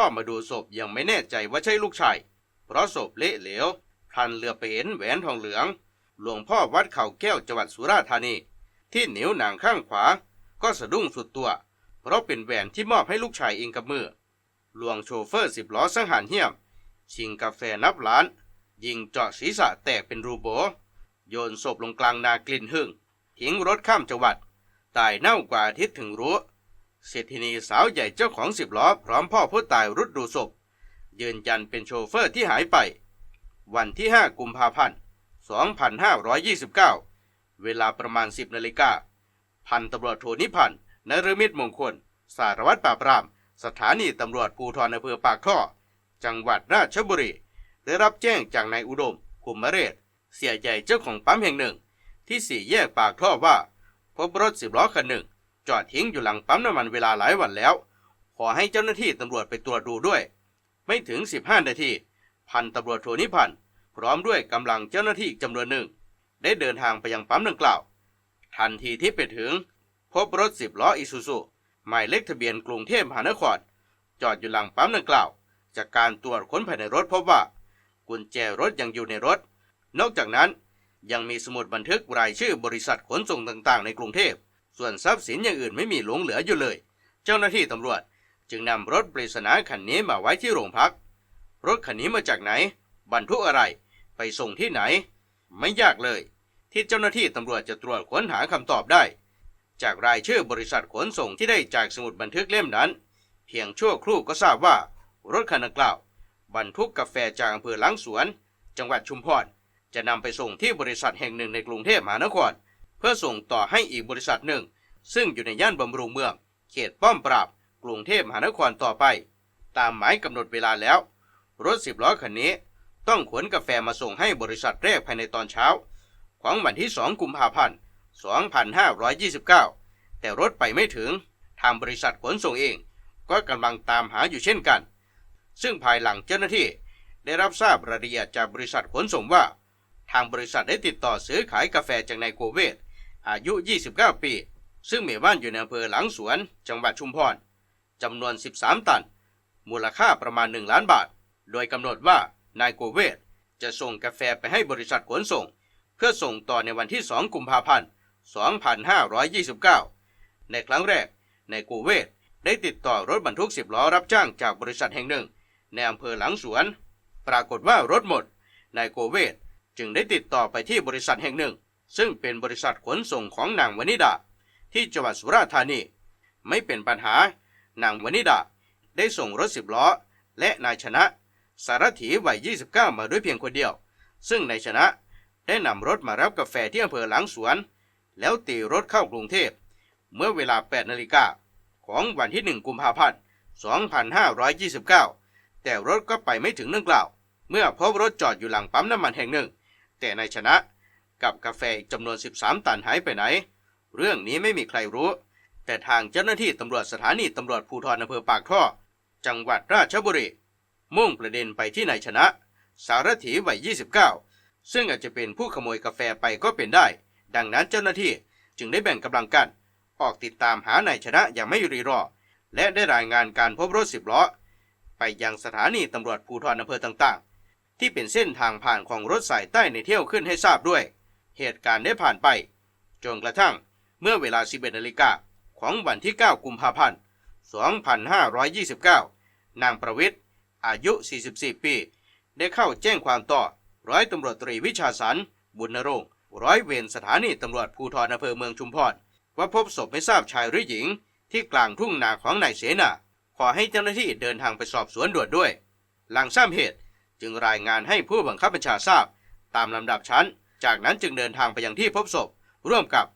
พ่อมาดูศพยังไม่แน่ใจว่าใช่ลูกชาย เพราะศพเละเหลวทันเหลือไปเห็นแหวนทองเหลือง หลวงพ่อวัดเขาแก้วจังหวัดสุราษฎร์ธานี ที่เหนิ้วหนังข้างขวา ก็สะดุ้งสุดตัว เพราะเป็นแหวนที่มอบให้ลูกชายเองกับมือหลวงโชเฟอร์สิบล้อสังหารเหี้ยมชิงกาแฟนับล้าน ยิงเจาะศีรษะแตกเป็นรูโบ โยนศพลงกลางนากลิ่นหึ่งทิ้งรถข้ามจังหวัด ตายเน่ากว่าทิตย์ถึงรู้ เศรษฐินีสาวใหญ่เจ้าของสิบล้อพร้อมพ่อผู้ตายรุดดูศพ ยืนยันเป็นโชเฟอร์ที่หายไป วันที่ 5 กุมภาพันธ์ 2529 เวลาประมาณ 10 นาฬิกา พันตำรวจโทนิพันธ์นฤมิตมงคล สารวัตรปราบปราม สถานีตำรวจภูธรอำเภอปากท่อ จังหวัดราชบุรี ได้รับแจ้งจากนายอุดมคุมเรศ เสียใหญ่เจ้าของปั๊มแห่งหนึ่ง ที่สี่แยกปากท่อว่า พบรถสิบล้อคันหนึ่ง จอดทิ้งอยู่หลังปั๊มน้ำมันเวลาหลายวันแล้ว ขอให้เจ้าหน้าที่ตำรวจไปตรวจดูด้วย ไม่ถึง 15 นาที พันตำรวจโทนิพันธ์พร้อมด้วยกำลังเจ้าหน้าที่จำนวนหนึ่ง ได้เดินทางไปยังปั๊มดังกล่าว ทันทีที่ไปถึง พบรถสิบล้ออิซูซุหมายเลขทะเบียนกรุงเทพมหานครจอดอยู่หลังปั๊มดังกล่าว จากการตรวจค้นภายในรถพบว่า กุญแจรถยังอยู่ในรถ นอกจากนั้นยังมีสมุดบันทึกรายชื่อบริษัทขนส่งต่างๆ ในกรุงเทพ ส่วนทรัพย์สินอย่างอื่นไม่มีหลงเหลืออยู่เลย เจ้าหน้าที่ตำรวจจึงนำรถปริศนาคันนี้มาไว้ที่โรงพัก รถคันนี้มาจากไหน บรรทุกอะไร ไปส่งที่ไหน ไม่ยากเลย ที่เจ้าหน้าที่ตำรวจจะตรวจค้นหาคำตอบได้ จากรายชื่อบริษัทขนส่งที่ได้จากสมุดบันทึกเล่มนั้น เพียงชั่วครู่ก็ทราบว่า รถคันดังกล่าว บรรทุกกาแฟจากอำเภอหลังสวน จังหวัดชุมพรจะนำไปส่งที่บริษัทแห่งหนึ่งในกรุงเทพมหานคร เพื่อส่งต่อให้อีกบริษัทหนึ่ง ซึ่งอยู่ในย่านบำรุงเมือง เขตป้อมปราบ กรุงเทพมหานครต่อไป ตามหมายกำหนดเวลาแล้ว รถสิบล้อคันนี้ ต้องขนกาแฟมาส่งให้บริษัทแรกภายในตอนเช้า ของวันที่ 2 กุมภาพันธ์ 2529 แต่รถไปไม่ถึง ทางบริษัทขนส่งเอง ก็กำลังตามหาอยู่เช่นกัน ซึ่งภายหลังเจ้าหน้าที่ได้รับทราบรายละเอียดจากบริษัทขนส่งว่า ทางบริษัทได้ติดต่อซื้อขายกาแฟจากนายโกเวต อายุ 29 ปี ซึ่งมีบ้านอยู่ในอำเภอหลังสวน จังหวัดชุมพรจำนวน 13 ตัน มูลค่าประมาณ 1 ล้านบาท โดยกำหนดว่านายโกเวตจะส่งกาแฟไปให้บริษัทขนส่ง เพื่อส่งต่อในวันที่ 2 กุมภาพันธ์ 2529 ในครั้งแรกนายโกเวตได้ติดต่อรถบรรทุก 10 ล้อรับจ้างจากบริษัทแห่งหนึ่ง ในอำเภอหลังสวน ปรากฏว่ารถหมดนายโกเวตจึงได้ติดต่อไปที่บริษัทแห่งหนึ่ง ซึ่งเป็นบริษัทขนส่งของนางวนิดา ที่จังหวัดสุราษฎร์ธานี ไม่เป็นปัญหานางวนิดา ได้ส่งรถสิบล้อ และนายชนะ สารถีวัย 29 มาด้วยเพียงคนเดียว ซึ่งนายชนะได้นำรถมารับกาแฟที่อำเภอหลังสวน แล้วตีรถเข้ากรุงเทพ เมื่อเวลา 8 นาฬิกาของวันที่ 1 กุมภาพันธ์ 2529 แต่รถก็ไปไม่ถึงดังกล่าว เมื่อพบรถจอดอยู่หลังปั๊มน้ำมันแห่งหนึ่ง แต่นายชนะ กับกาแฟอีกจำนวน 13 ตันหายไปไหน เรื่องนี้ไม่มีใครรู้ แต่ทางเจ้าหน้าที่ตำรวจสถานีตำรวจภูธรอำเภอปากท่อ จังหวัดราชบุรี มุ่งประเด็นไปที่นายชนะ สารถีวัย 29 ซึ่งอาจจะเป็นผู้ขโมยกาแฟไปก็เป็นได้ ดังนั้นเจ้าหน้าที่จึงได้แบ่งกำลังกัน ออกติดตามหานายชนะอย่างไม่รีรอ และได้รายงานการพบรถสิบล้อ ไปยังสถานีตำรวจภูธรอำเภอต่างๆ ที่เป็นเส้นทางผ่านของรถสายใต้ในเที่ยวขึ้นให้ทราบด้วย เหตุการณ์ได้ผ่านไป จนกระทั่งเมื่อเวลา 11นาฬิกาของวันที่ 9 กุมภาพันธ์ 2529 นางประวิทย์อายุ 44 ปี ได้เข้าแจ้งความต่อ ร้อยตำรวจตรีวิชาสัน บุญนรงค์ร้อยเวรสถานีตำรวจภูธรอำเภอเมืองชุมพร ว่าพบศพไม่ทราบชายหรือหญิง ที่กลางทุ่งนาของนายเสนา ขอให้เจ้าหน้าที่เดินทางไปสอบสวนด่วนด้วย หลังทราบเหตุจึงรายงานให้ผู้บังคับบัญชาทราบ ตามลำดับชั้น จากนั้นจึงเดินทางไปยังที่พบศพ ร่วมกับ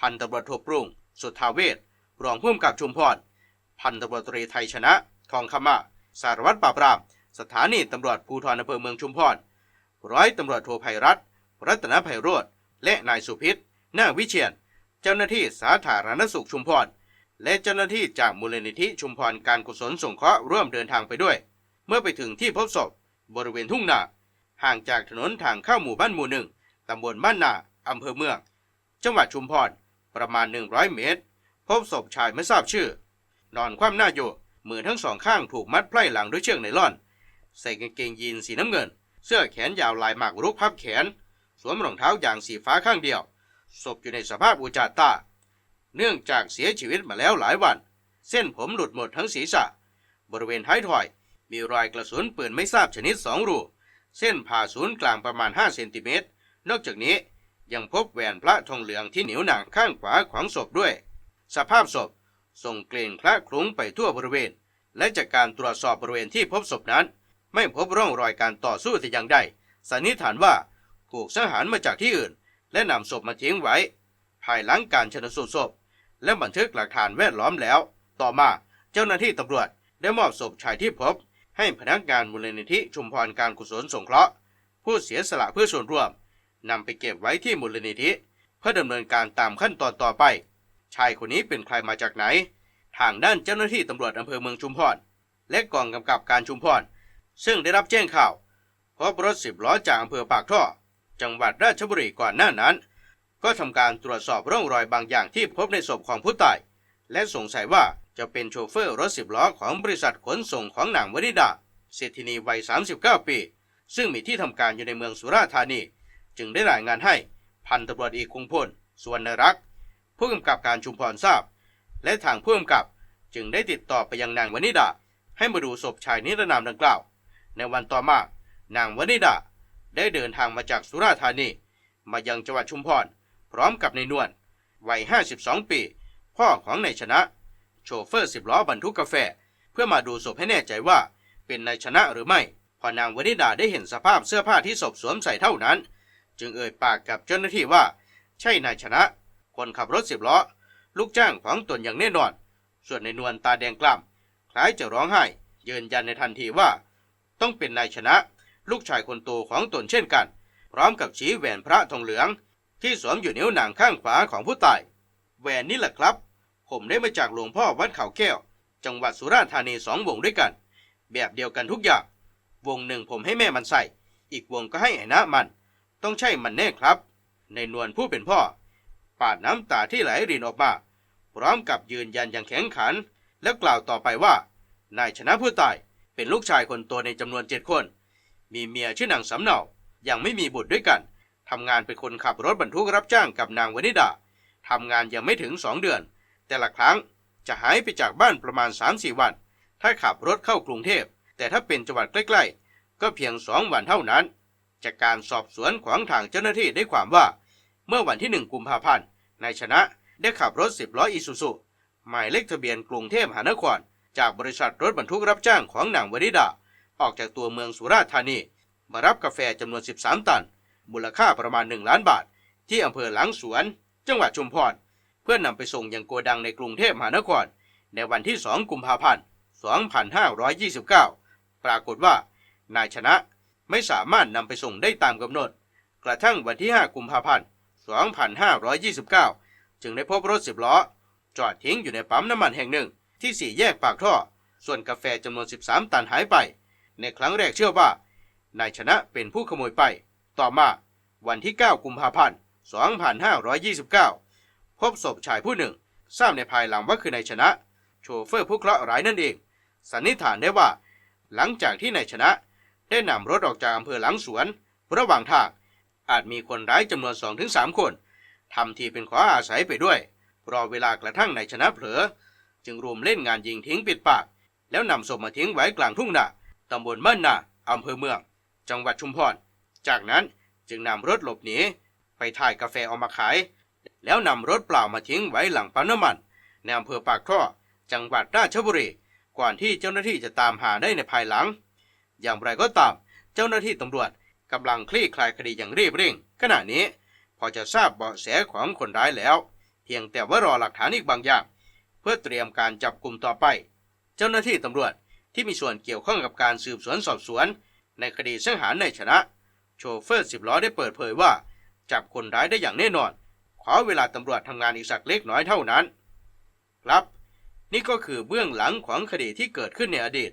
พันตำรวจโทปรุง สุทธาเวชรองผู้กำกับชุมพร พันตำรวจตรีไทยชนะ ทองคำมะสารวัตรปราบปราม สถานีตำรวจภูธรอำเภอเมืองชุมพร ร้อยตำรวจโทไพรัตน์รัตนภัยโรธและนายสุพิษน้าวิเชียน เจ้าหน้าที่สาธารณสุขชุมพร และเจ้าหน้าที่จากมูลนิธิชุมพรการกุศลสงเคราะห์ร่วมเดินทางไปด้วย เมื่อไปถึงที่พบศพ บริเวณทุ่งนา ห่างจากถนนทางเข้าหมู่บ้านหมู่หนึ่ง ตำบลบ้านนาอำเภอเมือง จังหวัดชุมพร ประมาณ 100 เมตร พบศพชายไม่ทราบชื่อ นอนคว่ำหน้าอยู่ มือทั้งสองข้างถูกมัดไพร่หลังด้วยเชือกไนล่อน ใส่กางเกงยีนสีน้ำเงิน เสื้อแขนยาวลายหมากรุกพับแขน สวมรองเท้าอย่างสีฟ้าข้างเดียว ศพอยู่ในสภาพอุจจาตา เนื่องจากเสียชีวิตมาแล้วหลายวัน เส้นผมหลุดหมดทั้งศีรษะ บริเวณท้ายถอย มีรอยกระสุนปืนไม่ทราบชนิดสองรู เส้นผ่าศูนย์กลางประมาณ 5 เซนติเมตร นอกจากนี้ยังพบแหวนพระทองเหลืองที่เหนิ้วหนังข้างขวาของศพด้วย สภาพศพส่งกลิ่นคละคลุ้งไปทั่วบริเวณ และจากการตรวจสอบบริเวณที่พบศพนั้น ไม่พบร่องรอยการต่อสู้แต่อย่างใดสันนิษฐานว่าถูกสังหารมาจากที่อื่น และนำศพมาทิ้งไว้ ภายหลังการชนสูตรศพ และบันทึกหลักฐานแวดล้อมแล้ว ต่อมาเจ้าหน้าที่ตำรวจได้มอบศพชายที่พบ ให้พนักงานมูลนิธิชุมพรการกุศลสงเคราะห์ ผู้เสียสละเพื่อส่วนรวม นำไปเก็บไว้ที่มูลนิธิ เพื่อดำเนินการตามขั้นตอนต่อไป ชายคนนี้เป็นใครมาจากไหน ทางด้านเจ้าหน้าที่ตำรวจอำเภอเมืองชุมพร และกองกำกับการชุมพร ซึ่งได้รับแจ้งข่าวพบรถสิบล้อจากอำเภอปากท่อ จังหวัดราชบุรีก่อนหน้านั้น ก็ทำการตรวจสอบร่องรอยบางอย่างที่พบในศพของผู้ตาย และสงสัยว่าจะเป็นโชเฟอร์รถสิบล้อของบริษัทขนส่งของหนางวนิดาเศรษฐินีวัย 39 ปี ซึ่งมีที่ทำการอยู่ในเมืองสุราษฎร์ธานี จึงได้รายงานให้พันตำรวจเอกคงพลสวนรักษ์ผู้กำกับการชุมพรทราบ และทางผู้กำกับจึงได้ติดต่อไปยังนางวนิดา ให้มาดูศพชายนิรนามดังกล่าว ในวันต่อมา นางวนิดาได้เดินทางมาจากสุราษฎร์ธานี มายังจังหวัดชุมพร พร้อมกับในนวลวัย 52 ปี พ่อของนายชนะ โชเฟอร์สิบล้อบรรทุกกาแฟ เพื่อมาดูศพให้แน่ใจว่าเป็นนายชนะหรือไม่ พอนางวนิดาได้เห็นสภาพเสื้อผ้าที่ศพสวมใส่เท่านั้น จึงเอ่ยปากกับเจ้าหน้าที่ว่า ใช่นายชนะ คนขับรถสิบล้อ ลูกจ้างของตนอย่างแน่นอน ส่วนในนวลตาแดงกล่ำคล้ายจะร้องไห้ ยืนยันในทันทีว่า ต้องเป็นนายชนะ ลูกชายคนโตของตนเช่นกัน พร้อมกับชี้แหวนพระทองเหลือง ที่สวมอยู่นิ้วหนังข้างขวาของผู้ตายแหวนนี่แหละครับ ผมได้มาจากหลวงพ่อวัดเขาแก้ว จังหวัดสุราษฎร์ธานีสองวงด้วยกัน แบบเดียวกันทุกอย่าง วงหนึ่งผมให้แม่มันใส่ อีกวงก็ให้ไอ้นะมัน ต้องใช่มันแน่ครับ ในนวลผู้เป็นพ่อ ปาดน้ำตาที่ไหลรินออกมา พร้อมกับยืนยันอย่างแข็งขัน แล้วกล่าวต่อไปว่า นายชนะผู้ตายเป็นลูกชายคนโตในจำนวนเจ็ดคน มีเมียชื่อนางสำเนายังไม่มีบุตรด้วยกันทำงานเป็นคนขับรถบรรทุกรับจ้างกับนางวนิดาทำงานยังไม่ถึงสองเดือน แต่ละครั้งจะหายไปจากบ้านประมาณ 3-4 วัน ถ้าขับรถเข้ากรุงเทพ แต่ถ้าเป็นจังหวัดใกล้ ๆ ก็เพียงสองวันเท่านั้น จากการสอบสวนของทางเจ้าหน้าที่ได้ความว่า เมื่อวันที่หนึ่งกุมภาพันธ์นายชนะได้ขับรถสิบล้ออีซูซุหมายเลขทะเบียนกรุงเทพมหานคร จากบริษัทรถบรรทุกรับจ้างของนางวนิดา ออกจากตัวเมืองสุราษฎร์ธานี มารับกาแฟจำนวน 13 ตัน มูลค่าประมาณ 1 ล้านบาท ที่อำเภอหลังสวน จังหวัดชุมพร เพื่อนำไปส่งยังโกดังในกรุงเทพมหานคร ในวันที่ 2 กุมภาพันธ์ 2529 ปรากฏว่านายชนะ ไม่สามารถนำไปส่งได้ตามกำหนด กระทั่งวันที่ 5 กุมภาพันธ์ 2529 จึงได้พบรถสิบล้อ จอดทิ้งอยู่ในปั๊มน้ำมันแห่งหนึ่ง ที่สี่แยกปากท่อ ส่วนกาแฟจำนวน 13 ตันหายไป ในครั้งแรกเชื่อว่านายชนะเป็นผู้ขโมยไป ต่อมา วันที่ 9 กุมภาพันธ์ 2529 พบศพชายผู้หนึ่ง ทราบในภายหลังว่าคือนายชนะ โชเฟอร์ผู้เคราะห์ร้ายนั่นเอง สันนิษฐานได้ว่า หลังจากที่นายชนะ ได้นำรถออกจากอำเภอหลังสวน ระหว่างทางอาจมีคนร้ายจำนวน2-3คนทำทีเป็นขออาศัยไปด้วย รอเวลากระทั่งนายชนะเผลอ จึงรวมเล่นงานยิงทิ้งปิดปาก แล้วนำศพมาทิ้งไว้กลางทุ่งนาตำบลบ้านนาอำเภอเมือง จังหวัดชุมพร จากนั้นจึงนำรถหลบหนีไปถ่ายกาแฟเอามาขาย แล้วนำรถเปล่ามาทิ้งไว้หลังปั๊มน้ำมันในอำเภอปากท่อ จังหวัดราชบุรี ก่อนที่เจ้าหน้าที่จะตามหาได้ในภายหลัง อย่างไรก็ตาม เจ้าหน้าที่ตำรวจกำลังคลี่คลายคดีอย่างรีบเร่ง ขณะนี้พอจะทราบเบาะแสของคนร้ายแล้ว เพียงแต่ว่ารอหลักฐานอีกบางอย่าง เพื่อเตรียมการจับกลุ่มต่อไป เจ้าหน้าที่ตำรวจที่มีส่วนเกี่ยวข้องกับการสืบสวนสอบสวน ในคดีสังหารนชนะ โชเฟอร์สิบล้อได้เปิดเผยว่า จับคนร้ายได้อย่างแน่นอน ขอเวลาตำรวจทำงานอีกสักเล็กน้อยเท่านั้น ครับ นี่ก็คือเบื้องหลังของคดีที่เกิดขึ้นในอดีต